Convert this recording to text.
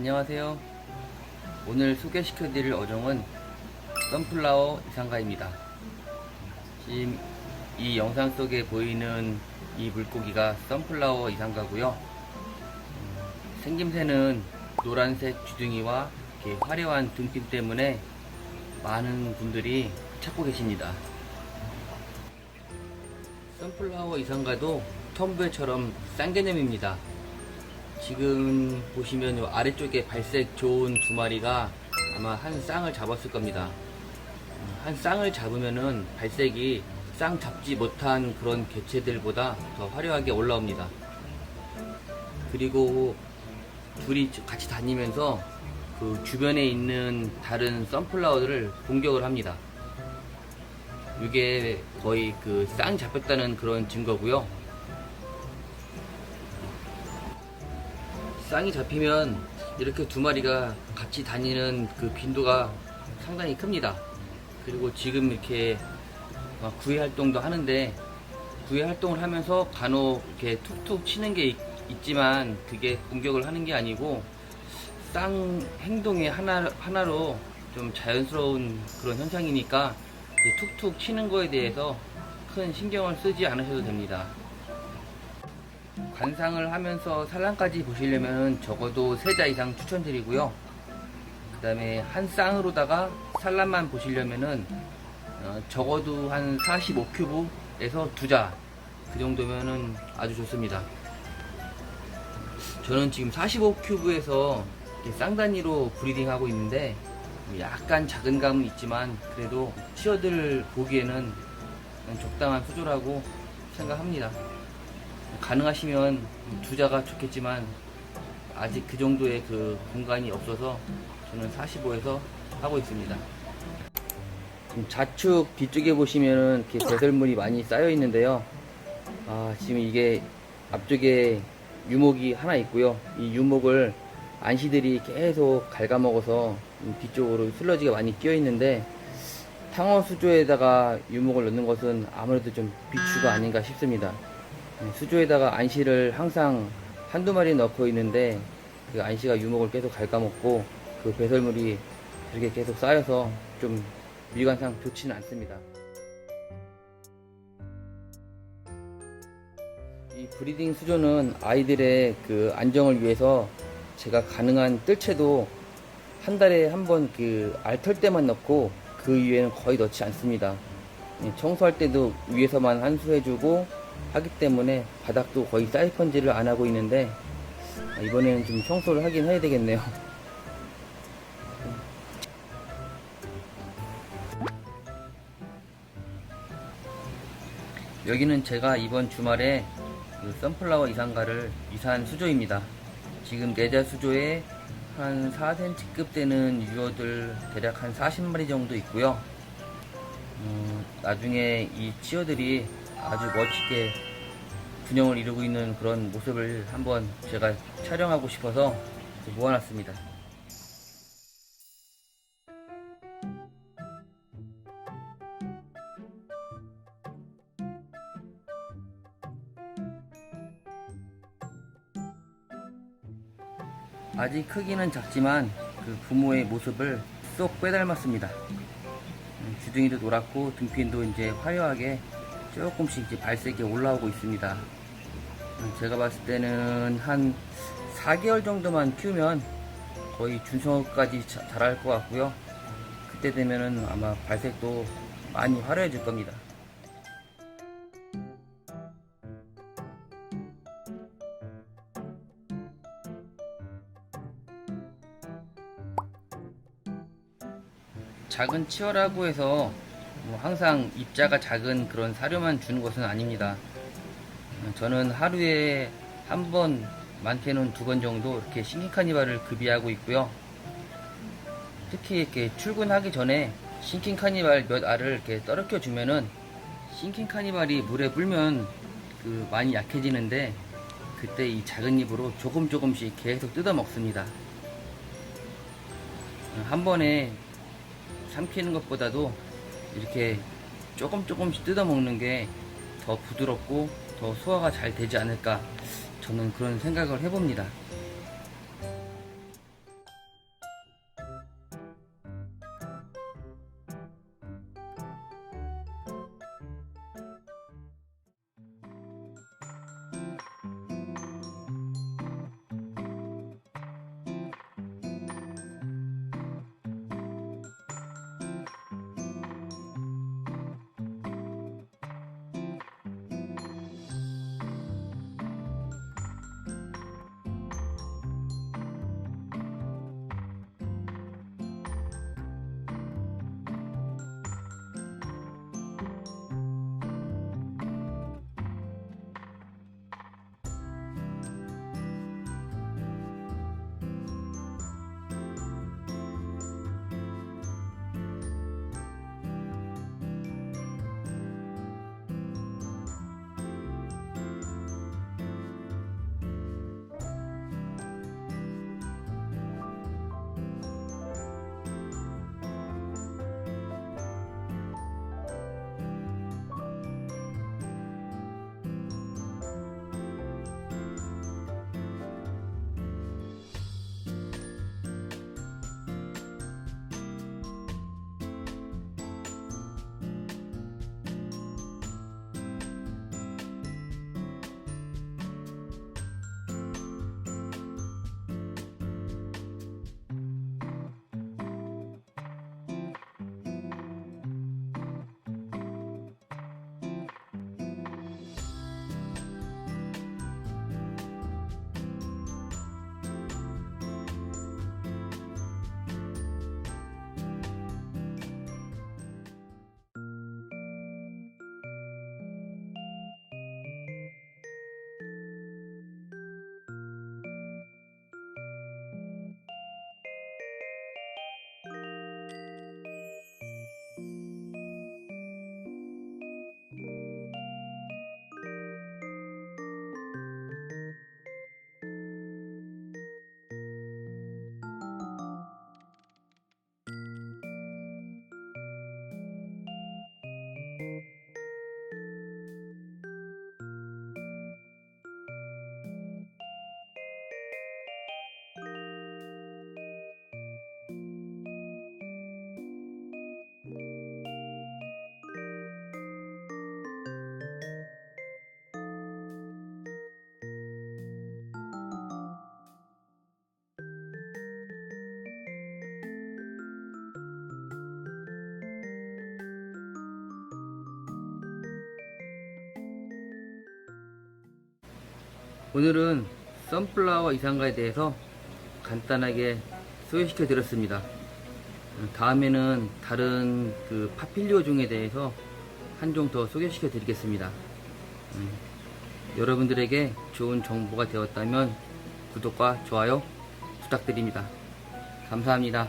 안녕하세요. 오늘 소개시켜드릴 어종은 선플라워 이상가입니다. 지금 이 영상 속에 보이는 이 물고기가 선플라워 이상가고요. 음, 생김새는 노란색 주둥이와 화려한 등핀 때문에 많은 분들이 찾고 계십니다. 선플라워 이상가도 톰브처럼 쌍개념입니다. 지금 보시면 요 아래쪽에 발색 좋은 두 마리가 아마 한 쌍을 잡았을 겁니다. 어, 한 쌍을 잡으면은 발색이 쌍 잡지 못한 그런 개체들보다 더 화려하게 올라옵니다. 그리고 둘이 같이 다니면서 그 주변에 있는 다른 선플라워들을 공격을 합니다. 이게 거의 그 쌍 잡혔다는 그런 증거고요. 쌍이 잡히면 이렇게 두 마리가 같이 다니는 그 빈도가 상당히 큽니다. 그리고 지금 이렇게 막 구애 활동도 하는데 구애 활동을 하면서 간혹 이렇게 툭툭 치는 게 있, 있지만 그게 공격을 하는 게 아니고 쌍 행동의 하나, 하나로 좀 자연스러운 그런 현상이니까 툭툭 치는 거에 대해서 큰 신경을 쓰지 않으셔도 됩니다. 관상을 하면서 산란까지 보시려면 적어도 3자 이상 추천드리고요. 그 다음에 한 쌍으로다가 산란만 보시려면은 어, 적어도 한 45큐브에서 2자 그 정도면은 아주 좋습니다. 저는 지금 45큐브에서 쌍단위로 브리딩 하고 있는데 약간 작은 감은 있지만 그래도 치어들 보기에는 적당한 수조라고 생각합니다. 가능하시면 두자가 좋겠지만 아직 그 정도의 그 공간이 없어서 저는 45에서 하고 있습니다. 지금 좌측 뒤쪽에 보시면은 이렇게 배설물이 많이 쌓여 있는데요. 아, 지금 이게 앞쪽에 유목이 하나 있고요. 이 유목을 안시들이 계속 갉아먹어서 뒤쪽으로 슬러지가 많이 끼어 있는데 탕어 수조에다가 유목을 넣는 것은 아무래도 좀 비추가 아닌가 싶습니다. 네, 수조에다가 안시를 항상 한두 마리 넣고 있는데 그 안시가 유목을 계속 갉아먹고 그 배설물이 이렇게 계속 쌓여서 좀 미관상 좋지는 않습니다. 이 브리딩 수조는 아이들의 그 안정을 위해서 제가 가능한 뜰채도 한 달에 한 번 그 알털 때만 넣고 그 이외에는 거의 넣지 않습니다. 예, 청소할 때도 위에서만 한수해주고 하기 때문에 바닥도 거의 사이펀지를 안 하고 있는데 아, 이번에는 좀 청소를 하긴 해야 되겠네요. 여기는 제가 이번 주말에 그 선플라워 이상가를 이사한 수조입니다. 지금 내자 수조에 한 4cm급 되는 유어들 대략 한 40마리 정도 있고요. 음, 나중에 이 치어들이 아주 멋지게 균형을 이루고 있는 그런 모습을 한번 제가 촬영하고 싶어서 모아놨습니다. 아직 크기는 작지만 그 부모의 모습을 쏙 빼닮았습니다. 음, 주둥이도 노랗고 등핀도 이제 화려하게 조금씩 이제 발색이 올라오고 있습니다. 음, 제가 봤을 때는 한 4개월 정도만 키우면 거의 준성어까지 자- 자랄 것 같고요. 그때 되면은 아마 발색도 많이 화려해질 겁니다. 작은 치어라고 해서 뭐 항상 입자가 작은 그런 사료만 주는 것은 아닙니다. 어, 저는 하루에 한 번, 많게는 두 번 정도 이렇게 신기 카니발을 급이하고 있고요. 특히 이렇게 출근하기 전에 신킹 카니발 몇 알을 이렇게 떨어켜 주면은 신킹 카니발이 물에 불면 그 많이 약해지는데 그때 이 작은 입으로 조금 조금씩 계속 뜯어 먹습니다. 어, 한 번에 삼키는 것보다도 이렇게 조금 조금씩 뜯어 먹는 게 더 부드럽고 더 소화가 잘 되지 않을까 저는 그런 생각을 해봅니다. 오늘은 선플라워 이상가에 대해서 간단하게 소개시켜 드렸습니다. 다음에는 다른 그 파필리오 종에 대해서 한 종 더 소개시켜 드리겠습니다. 음, 여러분들에게 좋은 정보가 되었다면 구독과 좋아요 부탁드립니다. 감사합니다.